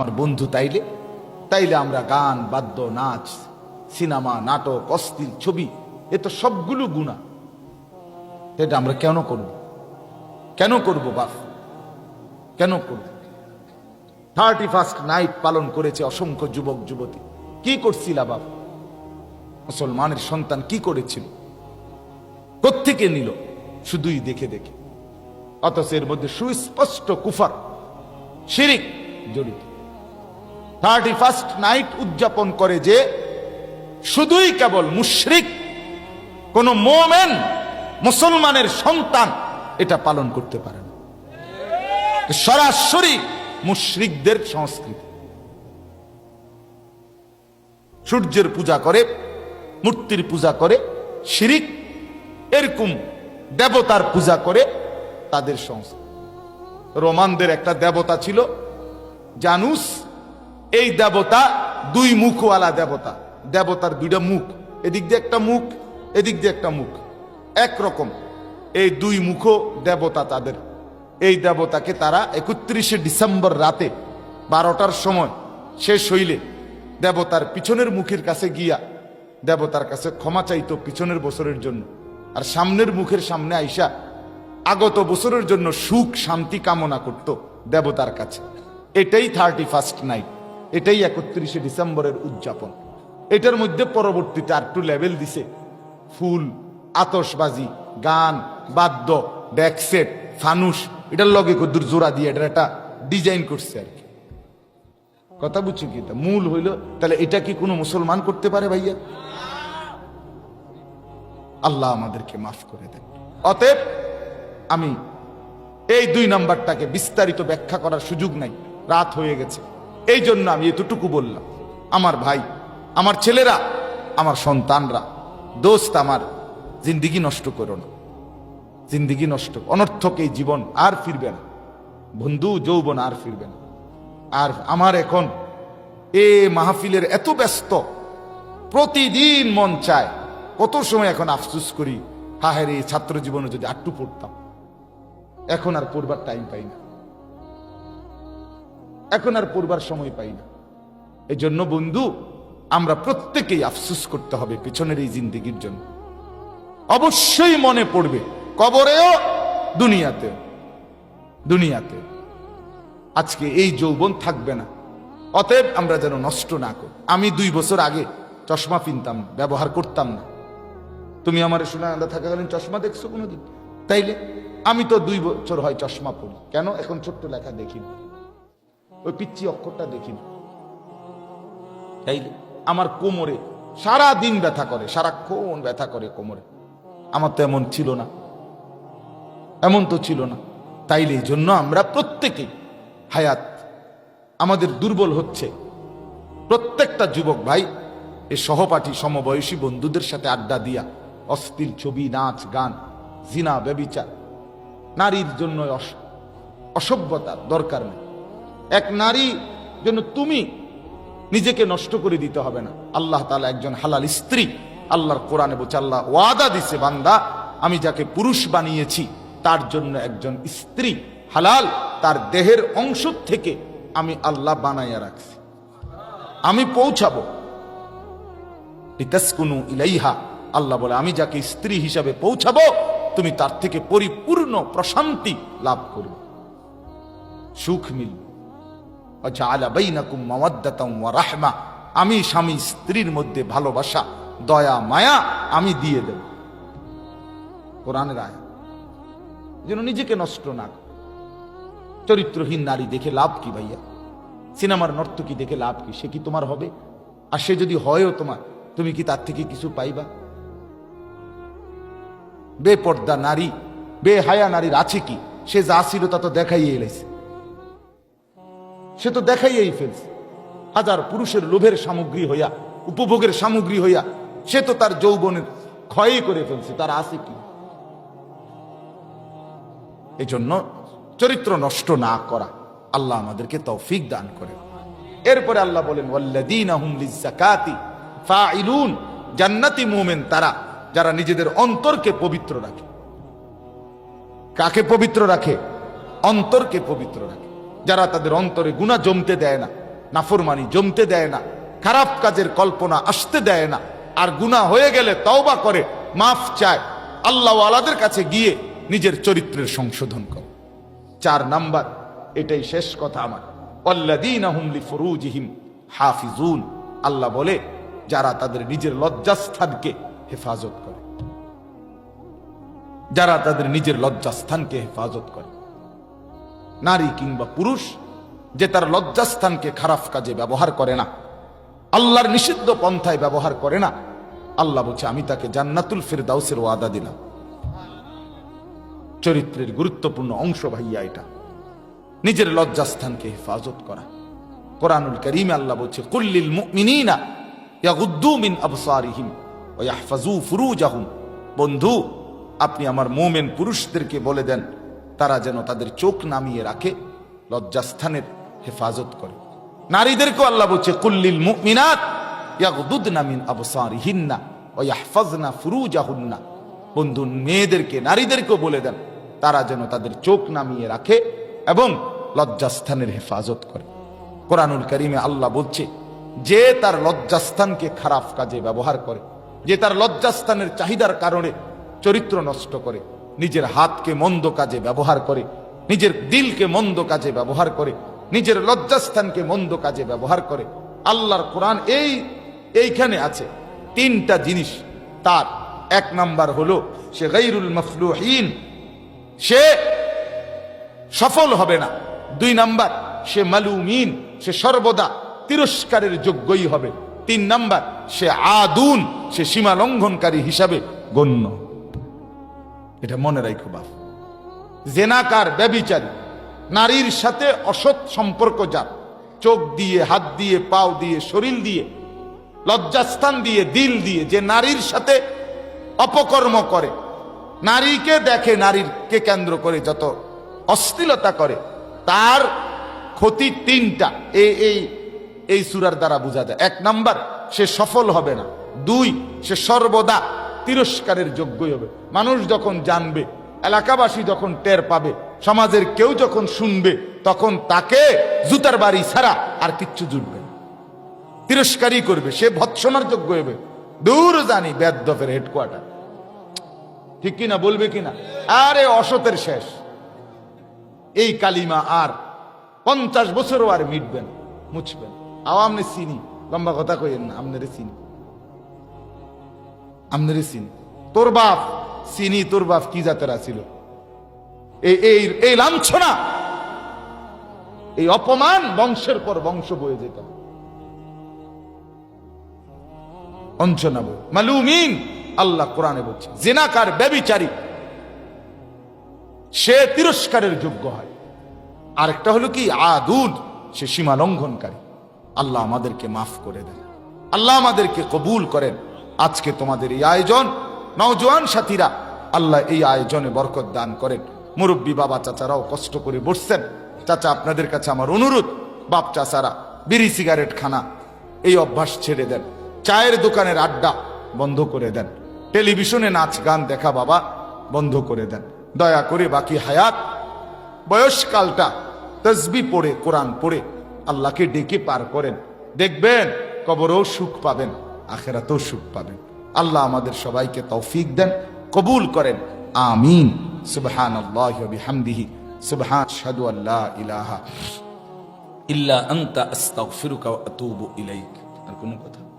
আমার বন্ধু তাইলে তাইলে আমরা গান, বাদ্য, নাচ, সিনেমা, নাটক অস্থির ছবি, এ তো সবগুলো গুণা এটা আমরা কেন করব? কেন করব বাপ? কেন করব? থার্টি ফার্স্ট নাইট পালন করেছে অসংখ্য যুবক, যুবতী। কি করছিলা বাপ? মুসলমানের সন্তান কি করেছিল? কোত্থেকে নিল? শুধুই দেখে দেখে। অথচ এর মধ্যে সুস্পষ্ট কুফার, শিরিক জড়িত। থার্টি ফার্স্ট নাইট উদযাপন করে যে শুধুই কেবল মুশরিক, কোন মোমেন, মুসলমানের সন্তান এটা পালন করতে পারে না। সরাসরি মুশরিকদের সংস্কৃতি। সূর্যের পূজা করে, মূর্তির পূজা করে, শিরিক, এরকম দেবতার পূজা করে তাদের সংস্কৃতি। রোমানদের একটা দেবতা ছিল জানুস এই দেবতা দুই মুখওয়ালা দেবতা। দেবতার দুইটা মুখ। এদিক দিয়ে একটা মুখ, এদিক দিয়ে একটা মুখ। একরকম। এই দুই মুখ দেবতা তাদের। এই দেবতাকে তারা একত্রিশে ডিসেম্বর রাতে বারোটার সময় শেষ হইলে দেবতার পিছনের মুখের কাছে গিয়া দেবতার কাছে ক্ষমা চাইতো পিছনের বছরের জন্য। আর সামনের মুখের সামনে আইসা আগত বছরের জন্য সুখ, শান্তি কামনা করত দেবতার কাছে। এটাই থার্টি ফার্স্ট নাইট এটাই একত্রিশে ডিসেম্বরের উদযাপন। এটার মধ্যে পরবর্তীতে আর একটু লেভেল দিছে। ফুল আতসবাজি গান, বাদ্য ডেকসেট ফানুস, এটার লগে কদ্দুর জোড়া দিয়ে এটার একটা ডিজাইন করছে আর কি। কথা বুঝছ কি? মূল হইল, তাহলে এটা কি কোনো মুসলমান করতে পারে ভাইয়া? আল্লাহ আমাদেরকে মাফ করে দেন। অতএব আমি এই দুই নাম্বারটাকে বিস্তারিত ব্যাখ্যা করার সুযোগ নাই। রাত হয়ে গেছে। এই জন্য আমি এতটুকু বললাম। আমার ভাই, আমার ছেলেরা, আমার সন্তানরা, দোস্ত আমার, জিন্দিগি নষ্ট করো না। জিন্দিগি নষ্ট, অনর্থক এই জীবন আর ফিরবে না। বন্ধু, যৌবন আর ফিরবে না। আর আমার এখন এ মাহফিলের এত ব্যস্ত, প্রতিদিন মন চায়, কত সময় এখন আফসুস করি হাহের এই ছাত্র জীবনে যদি আটটু পড়তাম। এখন আর পড়বার টাইম পাই না। এখন আর পড়বার সময় পাই না। এই জন্য বন্ধু আমরা প্রত্যেকেই আফসুস করতে হবে পিছনের এই জিন্দিগির জন্য। অবশ্যই মনে পড়বে কবরেও দুনিয়াতেও দুনিয়াতে। আজকে এই যৌবন থাকবে না। অতএব আমরা যেন নষ্ট না করি। আমি দুই বছর আগে চশমা কিনতাম না, ব্যবহার করতাম না। তুমি আমার শোনা আলাদা থাকাকালীন চশমা দেখছ কোনোদিন? তাইলে আমি তো দুই বছর হয় চশমা পড়ি কেন? এখন ছোট্ট লেখা দেখি না ওই পিচ্ছি অক্ষরটা দেখি না। তাইলে? আমার কোমরে সারা দিন ব্যথা করে সারাক্ষণ ব্যথা করে কোমরে। আমার তো এমন ছিল না। এমন তো ছিল না। তাইলে এই জন্য আমরা প্রত্যেকেই হায়াত আমাদের দুর্বল হচ্ছে। প্রত্যেকটা যুবক ভাই এই সহপাঠী সমবয়সী বন্ধুদের সাথে আড্ডা দিয়া অস্থির ছবি নাচ গান জিনা ব্যবিচার নারীর জন্য অস- অসভ্যতার দরকার নেই। এক নারী জন্য তুমি নিজেকে নষ্ট করে দিতে হবে না। আল্লাহ তালা একজন হালাল স্ত্রী। আল্লাহর কোরআনে বলছে, আল্লাহ ওয়াদা দিছে বান্দা, আমি যাকে পুরুষ বানিয়েছি, তার জন্য একজন স্ত্রী হালাল, তার দেহের অংশ থেকে আমি আল্লাহ বানাইয়া রাখছি। আমি পৌঁছাবো। লিতাসকুনু ইলাইহা। আল্লাহ বলে, আমি যাকে স্ত্রী হিসাবে পৌঁছাবো, তুমি তার থেকে পরিপূর্ণ প্রশান্তি লাভ করবে। সুখ মিলবে। রাহমা আমি স্বামী স্ত্রীর মধ্যে ভালোবাসা, দয়া, মায়া আমি দিয়ে দেব। কোরআনের রায়। যেন নিজেকে নষ্ট না চরিত্রহীন নারী দেখে লাভ কি ভাইয়া? সিনেমার নর্তকী দেখে লাভ কি? সে কি তোমার হবে? আর সে যদি হয়ও তোমার, তুমি কি তার থেকে কিছু পাইবা? বেপর্দা নারী, বেহায়া নারীর আছে কি? সে যা ছিল তা তো দেখাই এলেছে। সে তো দেখাইয়াই ফেলছে। হাজার পুরুষের লোভের সামগ্রী হইয়া, উপভোগের সামগ্রী হইয়া, সে তো তার যৌবনের ক্ষয়ই করে ফেলছে, তার আছে কি? এই জন্য চরিত্র নষ্ট না করা আল্লাহ আমাদেরকে তৌফিক দান করে। এরপরে আল্লাহ বলেন জান্নাতি মুমিন তারা, যারা নিজেদের অন্তরকে পবিত্র রাখে। কাকে পবিত্র রাখে? অন্তরকে পবিত্র রাখে। যারা তাদের অন্তরে গুণা জমতে দেয় না, নাফরমানি জমতে দেয় না, খারাপ কাজের কল্পনা আসতে দেয় না, আর গুনাহ হয়ে গেলে তওবা করে, মাফ চায় আল্লাহ আলাদের কাছে গিয়ে নিজের চরিত্রের সংশোধন করে। চার নাম্বার, এটাই শেষ কথা আমার। অল্লাদিনাহুম লিফুরুজিহিম হাফিজুন। আল্লাহ বলে, যারা তাদের নিজের লজ্জাস্থানকে হেফাজত করে। যারা তাদের নিজের লজ্জাস্থানকে হেফাজত করে। নারী কিংবা পুরুষ, যে তার লজ্জাস্থানকে খারাপ কাজে ব্যবহার করে না, আল্লাহর নিষিদ্ধ পন্থায় ব্যবহার করে না, আল্লাহ বলছে, আমি তাকে জান্নাতুল ফেরদাউসের ওয়াদা দিলাম। চরিত্রের গুরুত্বপূর্ণ অংশ ভাইয়া এটা। নিজের লজ্জাস্থানকে হেফাজত করা। কোরআনুল করিমে আল্লাহ বলছে কুল্লিল মুমিনিনা ইয়াগুদ্দু মিন আবসারিহিম ওয়া ফুরুজাহুম। বন্ধু, আপনি আমার মুমিন পুরুষদেরকে বলে দেন তারা যেন তাদের চোখ নামিয়ে রাখে, লজ্জাস্থানের হেফাজত করে। নারীদেরকেও আল্লাহ বলছে, কুল্লিল মুমিনাত ইয়াগুদুদনা মিন আবসারিহিন্না বন্ধু, মেয়েদেরকে, নারীদেরকেও বলে দেন, তারা যেন তাদের চোখ নামিয়ে রাখে এবং লজ্জাস্থানের হেফাজত করে। কোরআনুল করিমে আল্লাহ বলছে, যে তার লজ্জাস্থানকে খারাপ কাজে ব্যবহার করে, যে তার লজ্জাস্থানের চাহিদার কারণে চরিত্র নষ্ট করে নিজের হাতকে মন্দ কাজে ব্যবহার করে, নিজের দিলকে মন্দ কাজে ব্যবহার করে, নিজের লজ্জাস্থানকে মন্দ কাজে ব্যবহার করে। আল্লাহর কোরআন এই, এইখানে আছে। তিনটা জিনিস তার। এক নাম্বার হলো, সে গৈরুল মফলুহীন সে সফল হবে না। দুই নাম্বার, সে মালুমিন, সে সর্বদা তিরস্কারের যোগ্যই হবে। তিন নাম্বার, সে আদুন, সে সীমা লঙ্ঘনকারী হিসাবে গণ্য। এটা মনে রাখো বাপ। জেনাকার, ব্যবিচারী, নারীর সাথে অসৎ সম্পর্ক যার। চোখ দিয়ে, হাত দিয়ে, পাও দিয়ে, শরীর দিয়ে, লজ্জাস্থান দিয়ে, দিল দিয়ে যে নারীর সাথে অপকর্ম করে, নারীকে দেখে নারীকে কেন্দ্র করে যত অশ্লীলতা করে, তার ক্ষতি তিনটা। এই এই এই সুরার দ্বারা বোঝা যায়। এক নাম্বার, সে সফল হবে না। দুই, সে সর্বদা তিরস্কারের যোগ্যই হবে। মানুষ যখন জানবে, এলাকাবাসী যখন টের পাবে, সমাজের কেউ যখন শুনবে, তখন তাকে জুতার বাড়ি ছাড়া আর কিচ্ছু জুটবে তিরস্কারই করবে, সে ভৎসনার যোগ্য হবে। দূর জানি বেদফের হেডকোয়ার্টার ঠিক কিনা, বলবে কিনা? আরে অসতের শেষ। এই কালিমা আর পঞ্চাশ বছরও আর মিটবেন মুছবেন আও আমনে চিনি, লম্বা কথা কইেন না, আমনের চিনি। আমনের চিনি তোর বাপ চিনি তোর বাপ কি জাতের আছিল? এই এই লাঞ্ছনা! এই অপমান বংশের পর বংশ বয়ে যেত। মালুমিন, আল্লাহ কোরআনে বলছে, জেনাকার ব্যবিচারী, সে তিরস্কারের যোগ্য হয়। আরেকটা হলো কি, আদুদ, সে সীমা লঙ্ঘনকারী। আল্লাহ আমাদেরকে মাফ করে দেন। আল্লাহ আমাদেরকে কবুল করেন। আজকে তোমাদের এই আয়োজন। নওজোয়ান সাথীরা, আল্লাহ এই আয়োজনে বরকত দান করেন। মুরব্বী বাবা চাচারাও কষ্ট করে বসছেন। চাচা, আপনাদের কাছে আমার অনুরোধ, বাপ চাচারা, বিড়ি সিগারেট খানা, এই অভ্যাস ছেড়ে দেন। চায়ের দোকানের আড্ডা বন্ধ করে দেন। টেলিভিশনে নাচ গান দেখা বাবা বন্ধ করে দেন। দয়া করে বাকি হায়াত বয়সকালটা তসবি পড়ে, কোরআন পড়ে, আল্লাহকে ডেকে পার করেন। দেখবেন কবরও সুখ পাবেন। আখেরাতেও সুখ পাবেন। আল্লাহ আমাদের সবাইকে তৌফিক দেন, কবুল করেন। আমিন। সুবহান আল্লাহ বিহামদিহি। সুবহান শাদু আল্লাহ ইলাহা ইল্লা আনতা, আস্তাগফিরুকা ওয়া আতুবু ইলাইক। আর কোনো কথা?